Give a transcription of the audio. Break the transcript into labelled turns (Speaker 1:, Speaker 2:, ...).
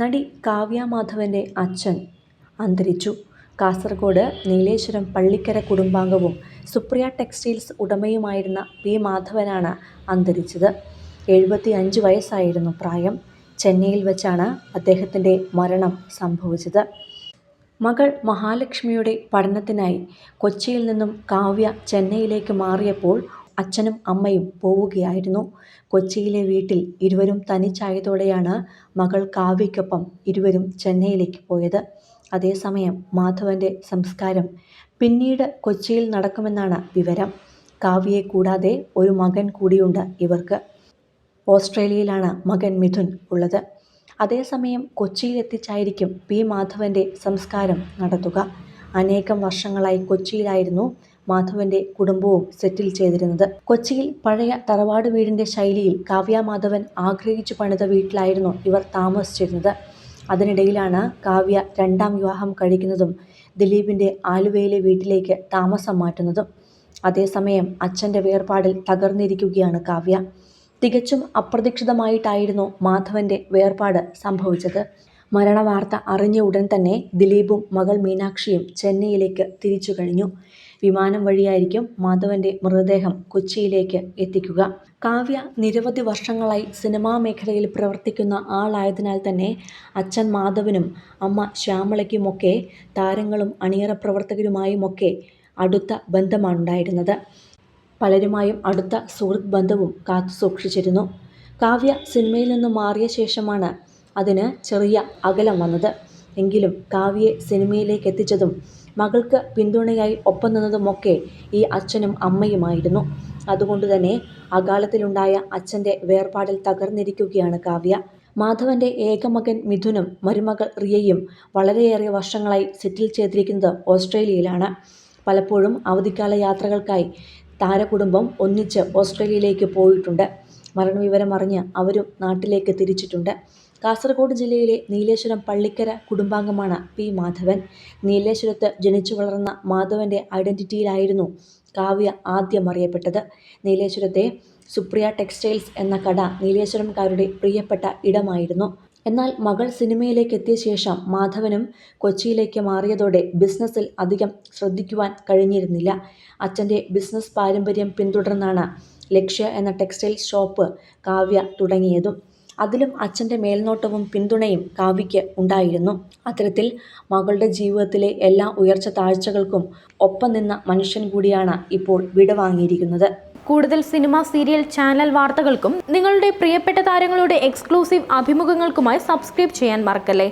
Speaker 1: നടി കാവ്യ മാധവന്റെ അച്ഛൻ അന്തരിച്ചു. കാസർഗോഡ് നീലേശ്വരം പള്ളിക്കര കുടുംബാംഗവും സുപ്രിയ ടെക്സ്റ്റൈൽസ് ഉടമയുമായിരുന്ന പി മാധവനാണ് അന്തരിച്ചത്. എഴുപത്തി അഞ്ച് വയസ്സായിരുന്നു പ്രായം. ചെന്നൈയിൽ വെച്ചാണ് അദ്ദേഹത്തിന്റെ മരണം സംഭവിച്ചത്. മകൾ മഹാലക്ഷ്മിയുടെ പഠനത്തിനായി കൊച്ചിയിൽ നിന്നും കാവ്യ ചെന്നൈയിലേക്ക് മാറിയപ്പോൾ അച്ഛനും അമ്മയും പോവുകയായിരുന്നു. കൊച്ചിയിലെ വീട്ടിൽ ഇരുവരും തനിച്ചായതോടെയാണ് മകൾ കാവ്യയ്ക്കൊപ്പം ഇരുവരും ചെന്നൈയിലേക്ക് പോയത്. അതേസമയം മാധവന്റെ സംസ്കാരം പിന്നീട് കൊച്ചിയിൽ നടക്കുമെന്നാണ് വിവരം. കാവ്യയെ കൂടാതെ ഒരു മകൻ കൂടിയുണ്ട് ഇവർക്ക്. ഓസ്ട്രേലിയയിലാണ് മകൻ മിഥുൻ ഉള്ളത്. അതേസമയം കൊച്ചിയിൽ എത്തിച്ചായിരിക്കും പി മാധവന്റെ സംസ്കാരം നടത്തുക. അനേകം വർഷങ്ങളായി കൊച്ചിയിലായിരുന്നു മാധവന്റെ കുടുംബവും സെറ്റിൽ ചെയ്തിരുന്നത്. കൊച്ചിയിൽ പഴയ തറവാട് വീടിന്റെ ശൈലിയിൽ കാവ്യ മാധവൻ ആഗ്രഹിച്ചു പണിത വീട്ടിലായിരുന്നു ഇവർ താമസിച്ചിരുന്നത്. അതിനിടയിലാണ് കാവ്യ രണ്ടാം വിവാഹം കഴിക്കുന്നതും ദിലീപിന്റെ ആലുവയിലെ വീട്ടിലേക്ക് താമസം മാറ്റുന്നതും. അതേസമയം അച്ഛന്റെ വേർപാടിൽ തകർന്നിരിക്കുകയാണ് കാവ്യ. തികച്ചും അപ്രതീക്ഷിതമായിട്ടായിരുന്നു മാധവന്റെ വേർപാട് സംഭവിച്ചത്. മരണവാർത്ത അറിഞ്ഞ ഉടൻ തന്നെ ദിലീപും മകൾ മീനാക്ഷിയും ചെന്നൈയിലേക്ക് തിരിച്ചു കഴിഞ്ഞു. വിമാനം വഴിയായിരിക്കും മാധവന്റെ മൃതദേഹം കൊച്ചിയിലേക്ക് എത്തിക്കുക. കാവ്യ നിരവധി വർഷങ്ങളായി സിനിമാ മേഖലയിൽ പ്രവർത്തിക്കുന്ന ആളായതിനാൽ തന്നെ അച്ഛൻ മാധവനും അമ്മ ശ്യാമളയ്ക്കുമൊക്കെ താരങ്ങളും അണിയറ പ്രവർത്തകരുമായുമൊക്കെ അടുത്ത ബന്ധമാണുണ്ടായിരുന്നത്. പലരുമായും അടുത്ത സുഹൃത്ത് ബന്ധവും കാത്തു സൂക്ഷിച്ചിരുന്നു. കാവ്യ സിനിമയിൽ നിന്ന് മാറിയ ശേഷമാണ് അതിന് ചെറിയ അകലം വന്നത്. എങ്കിലും കാവ്യയെ സിനിമയിലേക്ക് എത്തിച്ചതും മകൾക്ക് പിന്തുണയായി ഒപ്പം നിന്നതുമൊക്കെ ഈ അച്ഛനും അമ്മയുമായിരുന്നു. അതുകൊണ്ട് തന്നെ അകാലത്തിലുണ്ടായ അച്ഛന്റെ വേർപാടിൽ തകർന്നിരിക്കുകയാണ് കാവ്യ. മാധവന്റെ ഏകമകൻ മിഥുനും മരുമകൾ റിയയും വളരെയേറെ വർഷങ്ങളായി സെറ്റിൽ ചെയ്തിരിക്കുന്നത് ഓസ്ട്രേലിയയിലാണ്. പലപ്പോഴും അവധിക്കാല യാത്രകൾക്കായി താരകുടുംബം ഒന്നിച്ച് ഓസ്ട്രേലിയയിലേക്ക് പോയിട്ടുണ്ട്. മരണവിവരം അറിഞ്ഞ് അവരും നാട്ടിലേക്ക് തിരിച്ചിട്ടുണ്ട്. കാസർഗോഡ് ജില്ലയിലെ നീലേശ്വരം പള്ളിക്കര കുടുംബാംഗമാണ് പി മാധവൻ. നീലേശ്വരത്ത് ജനിച്ചു വളർന്ന മാധവന്റെ ഐഡന്റിറ്റിയിലായിരുന്നു കാവ്യ ആദ്യം അറിയപ്പെട്ടത്. നീലേശ്വരത്തെ സുപ്രിയ ടെക്സ്റ്റൈൽസ് എന്ന കട നീലേശ്വരംകാരുടെ പ്രിയപ്പെട്ട ഇടമായിരുന്നു. എന്നാൽ മകൾ സിനിമയിലേക്ക് എത്തിയ ശേഷം മാധവനും കൊച്ചിയിലേക്ക് മാറിയതോടെ ബിസിനസ്സിൽ അധികം ശ്രദ്ധിക്കുവാൻ കഴിഞ്ഞിരുന്നില്ല. അച്ഛന്റെ ബിസിനസ് പാരമ്പര്യം പിന്തുടർന്നാണ് ലക്ഷ്യ എന്ന ടെക്സ്റ്റൈൽ ഷോപ്പ് കാവ്യ തുടങ്ങിയതും. അതിലും അച്ഛന്റെ മേൽനോട്ടവും പിന്തുണയും കാവ്യയ്ക്ക് ഉണ്ടായിരുന്നു. അത്തരത്തിൽ മകളുടെ ജീവിതത്തിലെ എല്ലാ ഉയർച്ച താഴ്ചകൾക്കും ഒപ്പം നിന്ന മനുഷ്യൻ കൂടിയാണ് ഇപ്പോൾ വിടവാങ്ങിയിരിക്കുന്നത്
Speaker 2: കൂടുതൽ സിനിമ സീരിയൽ ചാനൽ വാർത്തകൾക്കും നിങ്ങളുടെ പ്രിയപ്പെട്ട താരങ്ങളുടെ എക്സ്ക്ലൂസീവ് അഭിമുഖങ്ങൾക്കുമായി സബ്സ്ക്രൈബ് ചെയ്യാൻ മറക്കല്ലേ?